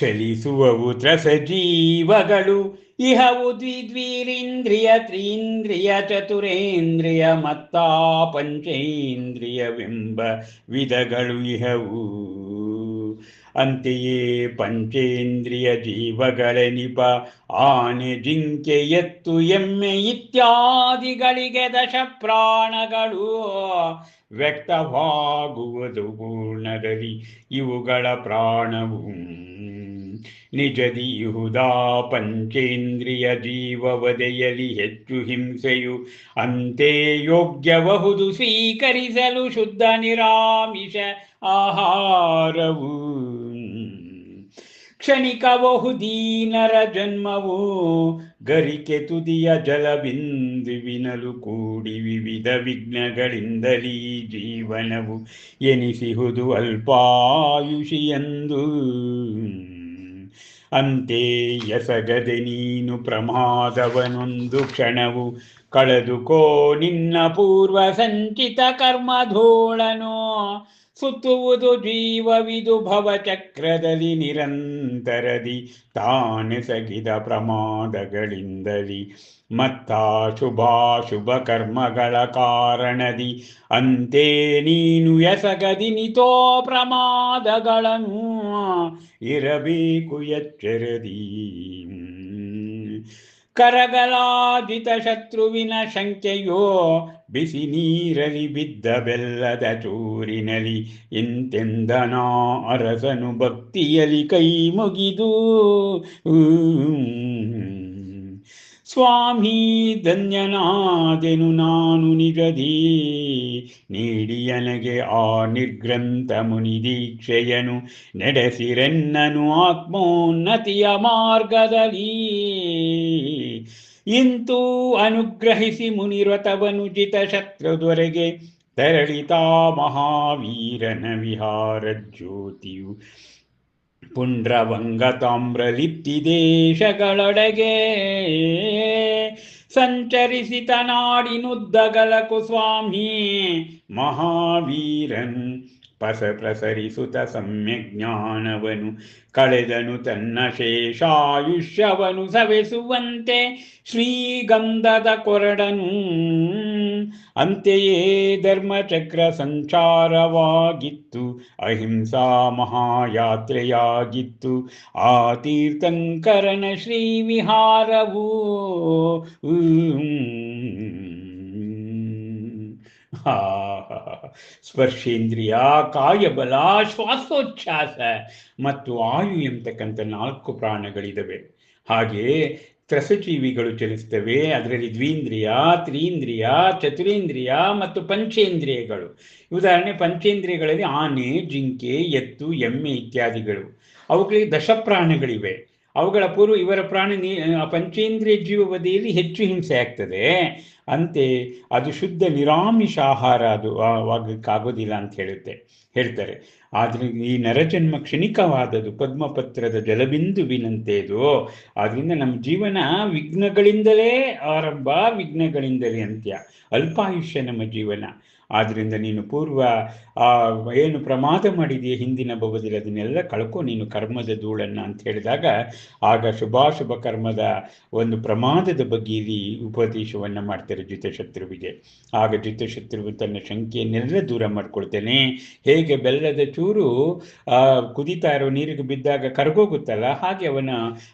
ಚಲಿಸುವವು ತ್ರಸ ಜೀವಗಳು ಇಹವು ದ್ವಿದ್ವೀರಿಂದ್ರಿಯ ತ್ರೀಂದ್ರಿಯ ಚತುರೇಂದ್ರಿಯ ಮತ್ತಾ ಪಂಚೇಂದ್ರಿಯವೆಂಬ ವಿಧಗಳು ಇಹವು. ಅಂತೆಯೇ ಪಂಚೇಂದ್ರಿಯ ಜೀವಗಳೆನಿಪ ಆನೆ, ಜಿಂಕೆ, ಎತ್ತು, ಎಮ್ಮೆ ಇತ್ಯಾದಿಗಳಿಗೆ ದಶ ಪ್ರಾಣಗಳು ವ್ಯಕ್ತವಾಗುವುದು ಪೂರ್ಣದಲ್ಲಿ ಇವುಗಳ ಪ್ರಾಣವು. ನಿಜದಿ ದೀಹುದಾ ಪಂಚೇಂದ್ರಿಯ ಜೀವವದೆಯಲಿ ಹೆಚ್ಚು ಹಿಂಸೆಯು ಅಂತೆ ಯೋಗ್ಯವಹುದು ಸ್ವೀಕರಿಸಲು ಶುದ್ಧ ನಿರಾಮಿಷ ಆಹಾರವು. ಕ್ಷಣಿಕವಹು ದೀನರ ಜನ್ಮವು, ಗರಿಕೆ ತುದಿಯ ಜಲಬಿಂದುವಿನಲು ಕೂಡಿ ವಿವಿಧ ವಿಘ್ನಗಳಿಂದಲೀ ಜೀವನವು ಎನಿಸಿಹುದು ಅಲ್ಪಾಯುಷಿಯಂದು. ಅಂತೆ ಎಸಗದೆ ನೀನು ಪ್ರಮಾದವನೊಂದು ಕ್ಷಣವು ಕಳೆದುಕೋ ನಿನ್ನ ಪೂರ್ವ ಸಂಚಿತ ಕರ್ಮಧೂಳನೋ ಸುತ್ತುವುದು ಜೀವವಿದು ಭವಚಕ್ರದಲ್ಲಿ ನಿರಂತರದಿ ತಾನೆಸಗಿದ ಪ್ರಮಾದಗಳಿಂದಲಿ ಮತ್ತ ಶುಭಾಶುಭ ಕರ್ಮಗಳ ಕಾರಣದಿ, ಅಂತೆ ನೀನು ಎಸಗದಿ ನಿತೋ ಪ್ರಮಾದಗಳನ್ನು ಇರಬೇಕು ಎಚ್ಚರದಿ. ಕರಗಲಾದಿತ ಶತ್ರುವಿನ ಶಂಕೆಯೋ ಬಿಸಿ ನೀರಲಿ ಬಿದ್ದ ಬೆಲ್ಲದ ಚೂರಿನಲಿ, ಇಂತೆಂದನಾ ಅರಸನು ಭಕ್ತಿಯಲಿ ಕೈ ಮುಗಿದು ಸ್ವಾಮಿ ಧನ್ಯನಾದೆನು ನಾನು ನಿಜದಿ, ನೀಡಿಯನಗೆ ಆ ನಿರ್ಗ್ರಂಥ ಮುನಿ ದೀಕ್ಷೆಯನು ನಡೆಸಿರೆನ್ನನು ಆತ್ಮೋನ್ನತಿಯ ಮಾರ್ಗದಲ್ಲಿ. ಇಂತೂ ಅನುಗ್ರಹಿಸಿ ಮುನಿರತವನು ಜಿತ ಶತ್ರುದೊರೆಗೆ ತೆರಳಿತಾ ಮಹಾವೀರನ ವಿಹಾರ ಜ್ಯೋತಿಯು. ಪುಂಡ್ರವಂಗ ತಾಮ್ರಲಿಪ್ತಿ ದೇಶಗಳೊಡೆಗೆ ಸಂಚರಿಸಿತ ನಾಡಿನುದ್ದಗಲಕು ಸ್ವಾಮಿ ಮಹಾವೀರನ್ ಪಸ ಪ್ರಸರಿಸುತ್ತ ಸಮ್ಯಜ್ಞಾನವನು ಕಳೆದನು ತನ್ನ ಶೇಷಾಯುಷ್ಯವನು ಸವೆಸುವಂತೆ ಶ್ರೀಗಂಧದ ಕೊರಡನು. ಅಂತೆಯೇ ಧರ್ಮಚಕ್ರ ಸಂಚಾರವಾಗಿತ್ತು, ಅಹಿಂಸಾ ಮಹಾಯಾತ್ರೆಯಾಗಿತ್ತು. ಆ ತೀರ್ಥಂಕರನ ಶ್ರೀ ವಿಹಾರವು ಹಾ. ಸ್ಪರ್ಶೇಂದ್ರಿಯ ಕಾಯಬಲ ಶ್ವಾಸೋಚ್ಛಾಸ ಮತ್ತು ಆಯು ಎಂತಕ್ಕಂಥ ನಾಲ್ಕು ಪ್ರಾಣಗಳಿದವೆ. ಹಾಗೆ ತ್ರಸಜೀವಿಗಳು ಚಲಿಸ್ತವೆ ಅದರಲ್ಲಿ ದ್ವೀಂದ್ರಿಯ, ತ್ರೀಂದ್ರಿಯ, ಚತುರೇಂದ್ರಿಯ ಮತ್ತು ಪಂಚೇಂದ್ರಿಯಗಳು. ಉದಾಹರಣೆ, ಪಂಚೇಂದ್ರಿಯಗಳಲ್ಲಿ ಆನೆ, ಜಿಂಕೆ ಎತ್ತು ಎಮ್ಮೆ ಇತ್ಯಾದಿಗಳು. ಅವುಗಳಿಗೆ ದಶಪ್ರಾಣಗಳಿವೆ. ಅವುಗಳ ಪೂರ್ವ ಇವರ ಪ್ರಾಣಿ ನೀ ಪಂಚೇಂದ್ರಿಯ ಜೀವವದಿಯಲ್ಲಿ ಹೆಚ್ಚು ಹಿಂಸೆ ಆಗ್ತದೆ. ಅಂತೆ ಅದು ಶುದ್ಧ ನಿರಾಮಿಷ ಆಹಾರ ಅದು ಆಗೋದಿಲ್ಲ ಅಂತ ಹೇಳುತ್ತೆ, ಹೇಳ್ತಾರೆ. ಆದರೆ ಈ ನರಜನ್ಮ ಕ್ಷಣಿಕವಾದದು ಪದ್ಮಪತ್ರದ ಜಲಬಿಂದುವಿನಂತೆ ಇದು ಆದ್ರಿಂದ ನಮ್ಮ ಜೀವನ ವಿಘ್ನಗಳಿಂದಲೇ ಆರಂಭ, ವಿಘ್ನಗಳಿಂದಲೇ ಅಂತ್ಯ. ಅಲ್ಪಾಯುಷ್ಯ ನಮ್ಮ ಜೀವನ. ಆದ್ರಿಂದ ನೀನು ಪೂರ್ವ, ಆ, ಏನು ಪ್ರಮಾದ ಮಾಡಿದೆಯೇ ಹಿಂದಿನ ಭವದಲ್ಲಿ ಅದನ್ನೆಲ್ಲ ಕಳ್ಕೊ, ನೀನು ಕರ್ಮದ ಧೂಳನ್ನು ಅಂತ ಹೇಳಿದಾಗ, ಆಗ ಶುಭಾಶುಭ ಕರ್ಮದ ಒಂದು ಪ್ರಮಾದದ ಬಗ್ಗೆ ಇಲ್ಲಿ ಉಪದೇಶವನ್ನ ಮಾಡ್ತಾರೆ ಜಿತಶತ್ರುವಿಗೆ ಆಗ ಜಿತಶತ್ರುವು ತನ್ನ ಶಂಕೆಯನ್ನೆಲ್ಲ ದೂರ ಮಾಡ್ಕೊಳ್ತೇನೆ. ಹೇಗೆ ಬೆಲ್ಲದ ಚೂರು, ಆ, ಕುದಿತಾ ಇರೋ ನೀರಿಗೆ ಬಿದ್ದಾಗ ಕರಗೋಗುತ್ತಲ್ಲ, ಹಾಗೆ ಅವನ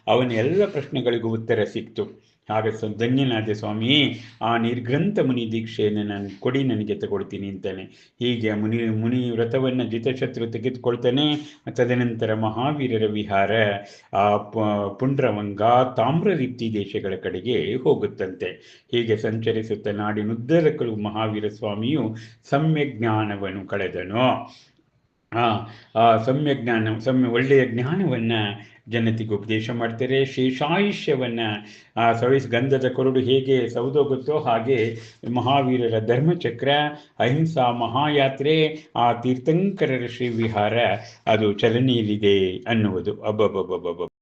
ಅವನ ಎಲ್ಲ ಪ್ರಶ್ನೆಗಳಿಗೂ ಉತ್ತರ ಸಿಕ್ತು. ಹಾಗೆ ಧನ್ಯನಾದ ಸ್ವಾಮಿ, ಆ ನಿರ್ಗ್ರಂಥ ಮುನಿ ದೀಕ್ಷೆಯನ್ನು ನಾನು ಕೊಡಿ, ನನಗೆ ತಗೊಳ್ತೀನಿ ಅಂತಾನೆ. ಹೀಗೆ ಮುನಿ ಮುನಿ ವ್ರತವನ್ನು ಜಿತಶತ್ರು ತೆಗೆದುಕೊಳ್ತಾನೆ. ತದನಂತರ ಮಹಾವೀರರ ವಿಹಾರ, ಆ ಪುಂಡ್ರವಂಗ ರೀತಿ ದೇಶಗಳ ಕಡೆಗೆ ಹೋಗುತ್ತಂತೆ. ಹೀಗೆ ಸಂಚರಿಸುತ್ತ ನಾಡಿನುದ್ದರಕ್ಕೂ ಮಹಾವೀರ ಸ್ವಾಮಿಯು ಸಮ್ಯ ಜ್ಞಾನವನ್ನು ಕಳೆದನು. ಆ ಸಮ್ಯ ಜ್ಞಾನ, ಸಮ್ಯ ಒಳ್ಳೆಯ ಜ್ಞಾನವನ್ನ ಜನತೆಗೆ ಉಪದೇಶ ಮಾಡ್ತಾರೆ. ಶೇಷಾಯುಷ್ಯವನ್ನ ಆ ಸವಿಸ್ ಗಂಧದ ಕೊರಡು ಹೇಗೆ ಸೌದೋಗುತ್ತೋ ಹಾಗೆ ಮಹಾವೀರರ ಧರ್ಮಚಕ್ರ, ಅಹಿಂಸಾ ಮಹಾಯಾತ್ರೆ, ಆ ತೀರ್ಥಂಕರರ ಶ್ರೀ ವಿಹಾರ ಅದು ಚಲನೆಯಲ್ಲಿದೆ ಅನ್ನುವುದು. ಅಬ್ಬಬ್ಬಬ್ಬಬ್ಬ